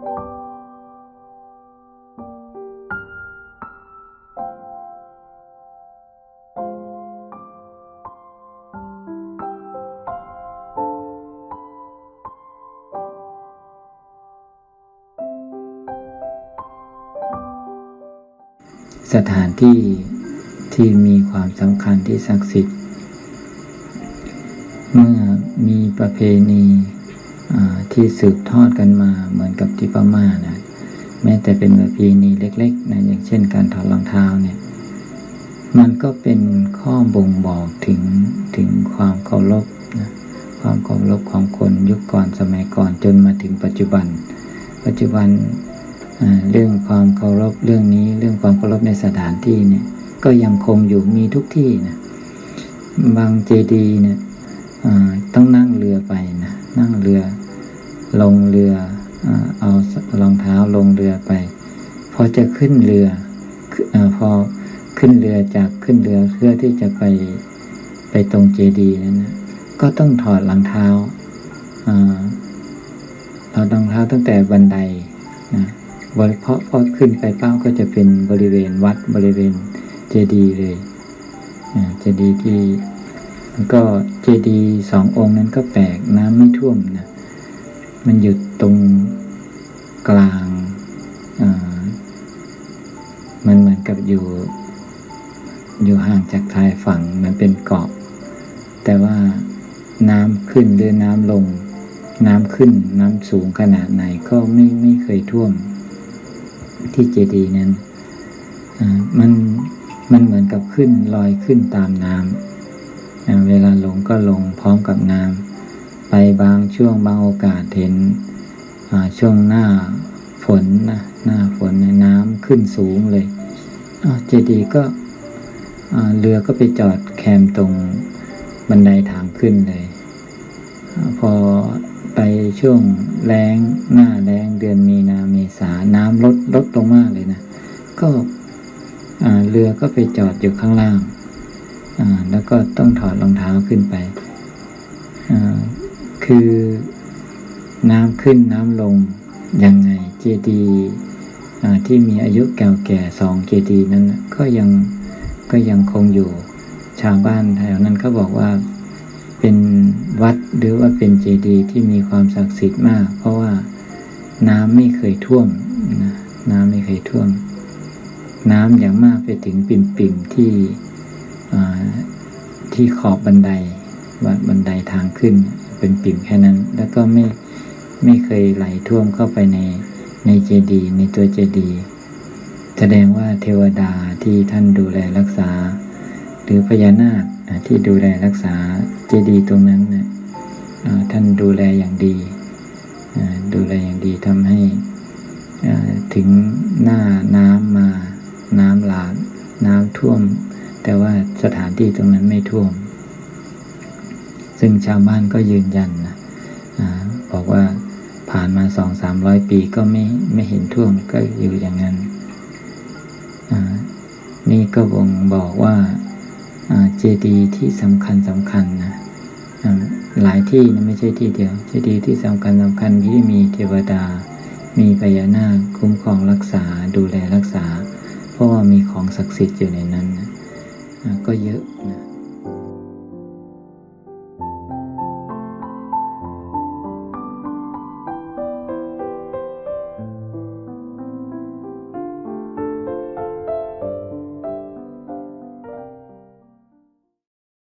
สถานที่ที่มีความสำคัญที่ศักดิ์สิทธิ์ เมื่อมีประเพณี ที่สืบทอดกันมาเหมือนกับที่พม่านะแม้แต่เป็นประเพณีเล็กๆนะอย่างเช่นการถอดรองเท้าเนี่ยมันก็เป็นข้อบ่งบอกถึงถึงความเคารพนะความเคารพของคนยุคก่อนสมัยก่อนจนมาถึงปัจจุบัน ปัจจุบันเรื่องความเคารพเรื่องนี้เรื่องความเคารพในสถานที่เนี่ยก็ยังคงอยู่มีทุกที่นะบางเจดีย์เนี่ยต้องนั่งเรือไปนะนั่งเรือ ลงเรือเอารองเท้าลงเรือไป พอจะขึ้นเรืออพอขึ้นเรือจากขึ้นเรือเพื่อที่จะไปไปตรงเจดีย์นั้นนะก็ต้องถอดรองเท้าอ่าเรารองเท้าตั้งแต่บันไดนะบริเพราะพอขึ้นไปเป้าก็จะเป็นบริเวณวัดบริเวณเจดีย์เลยเจดีย์ที่ก็เจดีย์สององค์นั้นก็แปลกน้ำไม่ท่วมนะ มันอยู่ตรงกลางมันเหมือนกับอยู่ อยู่ห่างจากชายฝั่งมันเป็นเกาะ แต่ว่าน้ำขึ้นหรือน้ำลง น้ำขึ้นน้ำสูงขนาดไหนก็ไม่ไม่เคยท่วม ที่เจดีย์นั้นมันมันเหมือนกับขึ้นลอยขึ้นตามน้ำเวลาลงก็ลงพร้อมกับน้ำ ไปบางช่วงบางโอกาสเห็นช่วงหน้าฝนนะหน้าฝนน้ำขึ้นสูงเลยเจดีย์ก็เรือก็ไปจอดแคมตรงบันไดทางขึ้นเลยอพอไปช่วงแรงหน้าแรงเดือนมีนาเมษาน้ำลดลดลงมากเลยนะ ก็เรือก็ไปจอดอยู่ข้างล่าง แล้วก็ต้องถอดรองเท้าขึ้นไป คือ น้ำขึ้นน้ำลงยังไงเจดีที่มีอายุเก่าแก่สองเจดีนั้นก็ยังก็ยังคงอยู่ ชาวบ้านแถวนั้นเขาบอกว่าเป็นวัดหรือว่าเป็นเจดีที่มีความศักดิ์สิทธิ์มาก เพราะว่าน้ำไม่เคยท่วมน้ำไม่เคยท่วม น้ำอย่างมากไปถึงปิ่มปิ่มๆที่ที่ขอบบันไดบันไดทางขึ้น เป็นปิ่มแค่นั้น แล้วก็ไม่ไม่เคยไหลท่วมเข้าไปในในเจดีย์ในตัวเจดีย์แสดงว่าเทวดาที่ท่านดูแลรักษา หรือพญานาคที่ดูแลรักษาเจดีย์ตรงนั้นเนี่ยท่านดูแลอย่างดี ดูแลอย่างดีทำให้ถึงหน้าน้ำมาน้ำหลากน้ำท่วม แต่ว่าสถานที่ตรงนั้นไม่ท่วม ซึ่งชาวบ้านก็ยืนยันนะบอกว่าผ่านมาสองสามร้อยปีก็ไม่ไม่เห็นท่วมก็อยู่อย่างนั้น นี่ก็บ่งบอกว่าเจดีย์ที่สำคัญสำคัญนะหลายที่นะไม่ใช่ที่เดียว เจดีย์ที่สำคัญสำคัญที่มีเทวดา มีพญานาคคุ้มครองรักษาดูแลรักษา เพราะว่ามีของศักดิ์สิทธิ์อยู่ในนั้นนะก็เยอะนะ